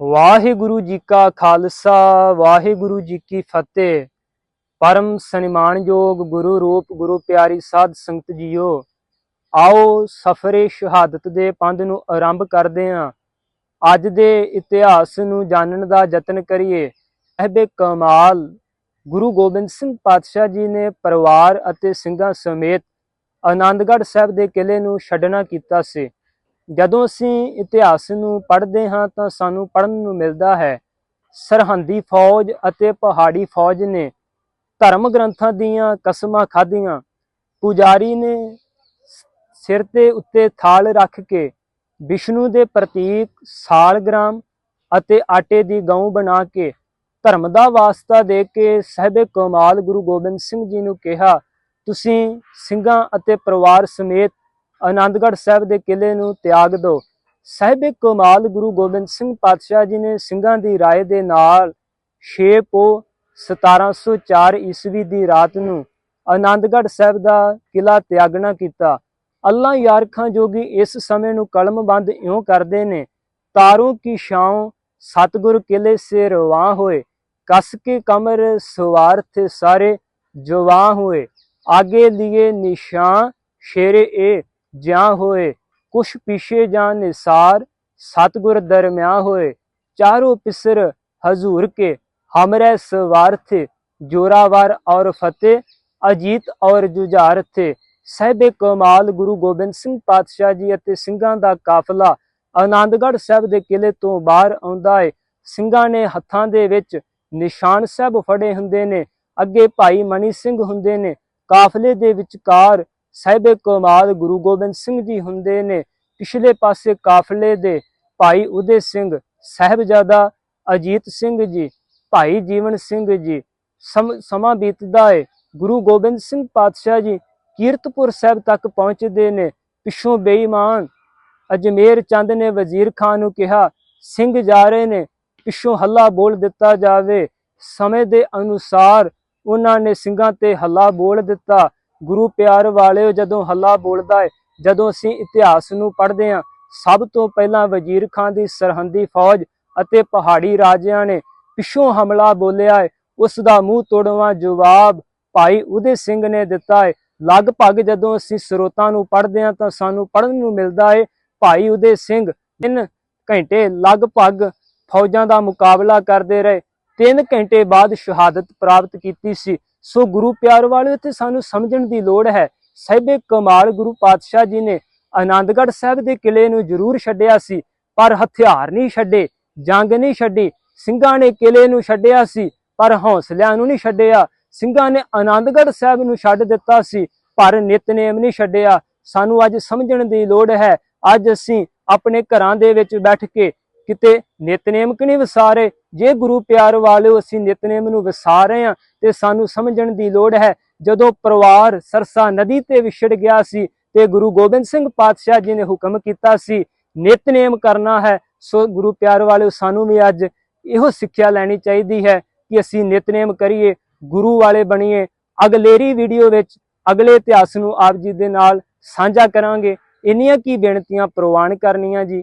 ਵਾਹਿਗੁਰੂ ਜੀ ਕਾ ਖਾਲਸਾ, ਵਾਹਿਗੁਰੂ ਜੀ ਕੀ ਫਤਿਹ। ਪਰਮ ਸਨਮਾਨਯੋਗ ਗੁਰੂ ਰੂਪ, ਗੁਰੂ ਪਿਆਰੀ ਸਾਧ ਸੰਗਤ ਜੀਓ, ਆਓ ਸਫਰੇ ਸ਼ਹਾਦਤ ਦੇ ਪੰਧ ਨੂੰ ਆਰੰਭ ਕਰਦੇ ਹਾਂ ਅੱਜ ਦੇ ਇਤਿਹਾਸ ਨੂੰ ਜਾਣਨ ਦਾ ਯਤਨ ਕਰੀਏ। ਅਹਬੇ ਕਮਾਲ, ਗੁਰੂ ਗੋਬਿੰਦ ਸਿੰਘ ਪਾਤਸ਼ਾਹ ਜੀ ਨੇ ਪਰਿਵਾਰ ਅਤੇ ਸਿੰਘਾਂ ਸਮੇਤ ਆਨੰਦਗੜ੍ਹ ਸਾਹਿਬ ਦੇ ਕਿਲੇ ਨੂੰ ਛੱਡਣਾ ਕੀਤਾ ਸੀ। ਜਦੋਂ ਅਸੀਂ ਇਤਿਹਾਸ ਨੂੰ ਪੜ੍ਹਦੇ ਹਾਂ ਤਾਂ ਸਾਨੂੰ ਪੜ੍ਹਨ ਨੂੰ ਮਿਲਦਾ ਹੈ, ਸਰਹੰਦੀ ਫੌਜ ਅਤੇ ਪਹਾੜੀ ਫੌਜ ਨੇ ਧਰਮ ਗ੍ਰੰਥਾਂ ਦੀਆਂ ਕਸਮਾਂ ਖਾਧੀਆਂ। ਪੁਜਾਰੀ ਨੇ ਸਿਰ ਤੇ ਉੱਤੇ ਥਾਲ ਰੱਖ ਕੇ ਵਿਸ਼ਨੂੰ ਦੇ ਪ੍ਰਤੀਕ ਸਾਲਗ੍ਰਾਮ ਅਤੇ ਆਟੇ ਦੀ ਗਊ ਬਣਾ ਕੇ ਧਰਮ ਦਾ ਵਾਸਤਾ ਦੇ ਕੇ ਸਹਿਬੇ ਕਮਾਲ ਗੁਰੂ ਗੋਬਿੰਦ ਸਿੰਘ ਜੀ ਨੂੰ ਕਿਹਾ, ਤੁਸੀਂ ਸਿੰਘਾਂ ਅਤੇ ਪਰਿਵਾਰ ਸਮੇਤ ਆਨੰਦਗੜ੍ਹ ਸਾਹਿਬ ਦੇ ਕਿਲੇ ਨੂੰ ਤਿਆਗ ਦਿਓ ਸਹਿਬੇ ਕਮਾਲ ਗੁਰੂ ਗੋਬਿੰਦ ਸਿੰਘ ਪਾਤਸ਼ਾਹ ਜੀ ਨੇ ਸਿੰਘਾਂ ਦੀ رائے ਦੇ ਨਾਲ 6 ਪੋ 1704 ਈਸਵੀ ਦੀ ਰਾਤ ਨੂੰ ਆਨੰਦਗੜ੍ਹ ਸਾਹਿਬ ਦਾ ਕਿਲਾ ਤਿਆਗਣਾ ਕੀਤਾ ਅੱਲਾ ਯਾਰਖਾਂ ਜੋਗੀ ਇਸ ਸਮੇਂ ਨੂੰ ਕਲਮਬੰਦ ਇਉਂ ਕਰਦੇ ਨੇ ਤਾਰੋਂ ਕੀ ਛਾਉ ਸਤਗੁਰ ਕਿਲੇ ਸੇ ਰਵਾਂ ਹੋਏ ਕਸ ਕੇ ਕਮਰ ਸਵਾਰ ਥੇ ਸਾਰੇ ਜਵਾਂ ਹੋਏ ਆਗੇ ਲਿਏ ਨਿਸ਼ਾਨ ਸ਼ੇਰੇ ਏ ਜਾਂ ਹੋਏ ਕੁਛ ਪਿਛੇ ਜਾਂ ਨਿਸਾਰ ਸਤਗੁਰ ਦਰਮਿਆ ਹੋਏ ਚਾਰੋਂ ਪਿਸਰ ਹਜ਼ੂਰ ਕੇ हमरे सवार थे जोरावर और फतेह ਅਜੀਤ ਔਰ ਜੁਝਾਰ ਥੇ ਸਹਿਬੇ ਕਮਾਲ ਗੁਰੂ ਗੋਬਿੰਦ ਸਿੰਘ ਪਾਤਸ਼ਾਹ ਜੀ ਅਤੇ ਸਿੰਘਾਂ ਦਾ ਕਾਫਲਾ ਆਨੰਦਗੜ੍ਹ ਸਾਹਿਬ ਦੇ ਕਿਲੇ ਤੋਂ ਬਾਹਰ ਆਉਂਦਾ ਹੈ ਸਿੰਘਾਂ ਨੇ ਹੱਥਾਂ ਦੇ ਵਿੱਚ ਨਿਸ਼ਾਨ ਸਾਹਿਬ ਫੜੇ ਹੁੰਦੇ ਨੇ ਅੱਗੇ ਭਾਈ ਮਣੀ ਸਿੰਘ ਹੁੰਦੇ ਨੇ ਕਾਫਲੇ ਦੇ ਵਿਚਕਾਰ ਸਾਹਿਬ ਕਮਾਲ ਗੁਰੂ ਗੋਬਿੰਦ ਸਿੰਘ ਜੀ ਹੁੰਦੇ ਨੇ, ਪਿਛਲੇ ਪਾਸੇ ਕਾਫਲੇ ਦੇ ਭਾਈ ਉਦੇ ਸਿੰਘ, ਸਾਹਿਬਜ਼ਾਦਾ ਅਜੀਤ ਸਿੰਘ ਜੀ, ਭਾਈ ਜੀਵਨ ਸਿੰਘ ਜੀ ਸਮਾਂ ਬੀਤਦਾ ਏ। ਗੁਰੂ ਗੋਬਿੰਦ ਸਿੰਘ ਪਾਤਸ਼ਾਹ ਜੀ ਕੀਰਤਪੁਰ ਸਾਹਿਬ ਤੱਕ ਪਹੁੰਚਦੇ ਨੇ, ਪਿੱਛੋਂ ਬੇਈਮਾਨ ਅਜਮੇਰ ਚੰਦ ਨੇ ਵਜ਼ੀਰ ਖਾਨ ਨੂੰ ਕਿਹਾ, ਸਿੰਘ ਜਾ ਰਹੇ ਨੇ, ਪਿੱਛੋਂ ਹੱਲਾ ਬੋਲ ਦਿੱਤਾ ਜਾਵੇ। ਸਮੇਂ ਦੇ ਅਨੁਸਾਰ ਉਹਨਾਂ ਨੇ ਸਿੰਘਾਂ ਤੇ ਹੱਲਾ ਬੋਲ ਦਿੱਤਾ। ਗੁਰੂ ਪਿਆਰ ਵਾਲਿਓ, ਜਦੋਂ ਹੱਲਾ ਬੋਲਦਾ ਹੈ ਜਦੋਂ ਅਸੀਂ ਇਤਿਹਾਸ ਨੂੰ ਪੜ੍ਹਦੇ ਹਾਂ ਸਭ ਤੋਂ ਪਹਿਲਾਂ ਵਜ਼ੀਰ ਖਾਨ ਦੀ ਸਰਹੰਦੀ ਫੌਜ ਅਤੇ ਪਹਾੜੀ ਰਾਜਿਆਂ ਨੇ ਪਿੱਛੋਂ ਹਮਲਾ ਬੋਲਿਆ ਹੈ ਉਸ ਦਾ ਮੂੰਹ ਤੋੜਵਾ ਜਵਾਬ ਭਾਈ ਉਦੇ ਸਿੰਘ ਨੇ ਦਿੱਤਾ ਹੈ ਲਗਭਗ ਜਦੋਂ ਅਸੀਂ ਸਰੋਤਾਂ ਨੂੰ ਪੜ੍ਹਦੇ ਹਾਂ ਤਾਂ ਸਾਨੂੰ ਪੜ੍ਹਨ ਨੂੰ ਮਿਲਦਾ ਹੈ ਭਾਈ ਉਦੇ ਸਿੰਘ ਤਿੰਨ ਘੰਟੇ ਲਗਭਗ ਫੌਜਾਂ ਦਾ ਮੁਕਾਬਲਾ ਕਰਦੇ ਰਹੇ। ਤਿੰਨ ਘੰਟੇ ਬਾਅਦ ਸ਼ਹਾਦਤ ਪ੍ਰਾਪਤ ਕੀਤੀ ਸੀ। ਸੋ ਗੁਰੂ ਪਿਆਰ ਵਾਲਿਓ, ਇੱਥੇ ਸਾਨੂੰ ਸਮਝਣ ਦੀ ਲੋੜ ਹੈ। ਸਹਿਬੇ ਕਮਾਲ ਗੁਰੂ ਪਾਤਸ਼ਾਹ ਜੀ ਨੇ ਆਨੰਦਗੜ੍ਹ ਸਾਹਿਬ ਦੇ ਕਿਲੇ ਨੂੰ ਜ਼ਰੂਰ ਛੱਡਿਆ ਸੀ, ਪਰ ਹਥਿਆਰ ਨਹੀਂ ਛੱਡੇ, ਜੰਗ ਨਹੀਂ ਛੱਡੀ, ਸਿੰਘਾਂ ਨੇ ਕਿਲੇ ਨੂੰ ਛੱਡਿਆ ਸੀ, ਪਰ ਹੌਸਲਿਆਂ ਨੂੰ ਨਹੀਂ ਛੱਡਿਆ। ਸਿੰਘਾਂ ਨੇ ਆਨੰਦਗੜ੍ਹ ਸਾਹਿਬ ਨੂੰ ਛੱਡ ਦਿੱਤਾ ਸੀ, ਪਰ ਨਿਤਨੇਮ ਨਹੀਂ ਛੱਡਿਆ। ਸਾਨੂੰ ਅੱਜ ਸਮਝਣ ਦੀ ਲੋੜ ਹੈ। ਅੱਜ ਅਸੀਂ ਆਪਣੇ ਘਰਾਂ ਦੇ ਵਿੱਚ ਬੈਠ ਕੇ ਕਿਤੇ ਨਿਤਨੇਮ ਕਿ ਨਹੀਂ ਵਿਸਾਰੇ? ਜੇ ਗੁਰੂ ਪਿਆਰ ਵਾਲਿਓ ਅਸੀਂ ਨਿਤਨੇਮ ਨੂੰ ਵਿਸਾਰ ਰਹੇ ਹਾਂ, ਤੇ ਸਾਨੂੰ ਸਮਝਣ ਦੀ ਲੋੜ ਹੈ। ਜਦੋਂ ਪਰਿਵਾਰ ਸਰਸਾ ਨਦੀ ਤੇ ਵਿਛੜ ਗਿਆ ਸੀ, ਤੇ ਗੁਰੂ ਗੋਬਿੰਦ ਸਿੰਘ ਪਾਤਸ਼ਾਹ ਜੀ ਨੇ ਹੁਕਮ ਕੀਤਾ ਸੀ, ਨਿਤਨੇਮ ਕਰਨਾ ਹੈ, ਸੋ ਗੁਰੂ ਪਿਆਰ ਵਾਲਿਓ ਸਾਨੂੰ ਵੀ ਅੱਜ ਇਹੋ ਸਿੱਖਿਆ ਲੈਣੀ ਚਾਹੀਦੀ ਹੈ ਕਿ ਅਸੀਂ ਨਿਤਨੇਮ ਕਰੀਏ, ਗੁਰੂ ਵਾਲੇ ਬਣੀਏ। ਅਗਲੇਰੀ ਵੀਡੀਓ ਵਿੱਚ ਅਗਲੇ ਇਤਿਹਾਸ ਨੂੰ ਆਪ ਜੀ ਦੇ ਨਾਲ ਸਾਂਝਾ ਕਰਾਂਗੇ। ਇੰਨੀਆਂ ਕੀ ਬੇਨਤੀਆਂ ਪ੍ਰਵਾਨ ਕਰਨੀਆਂ ਜੀ।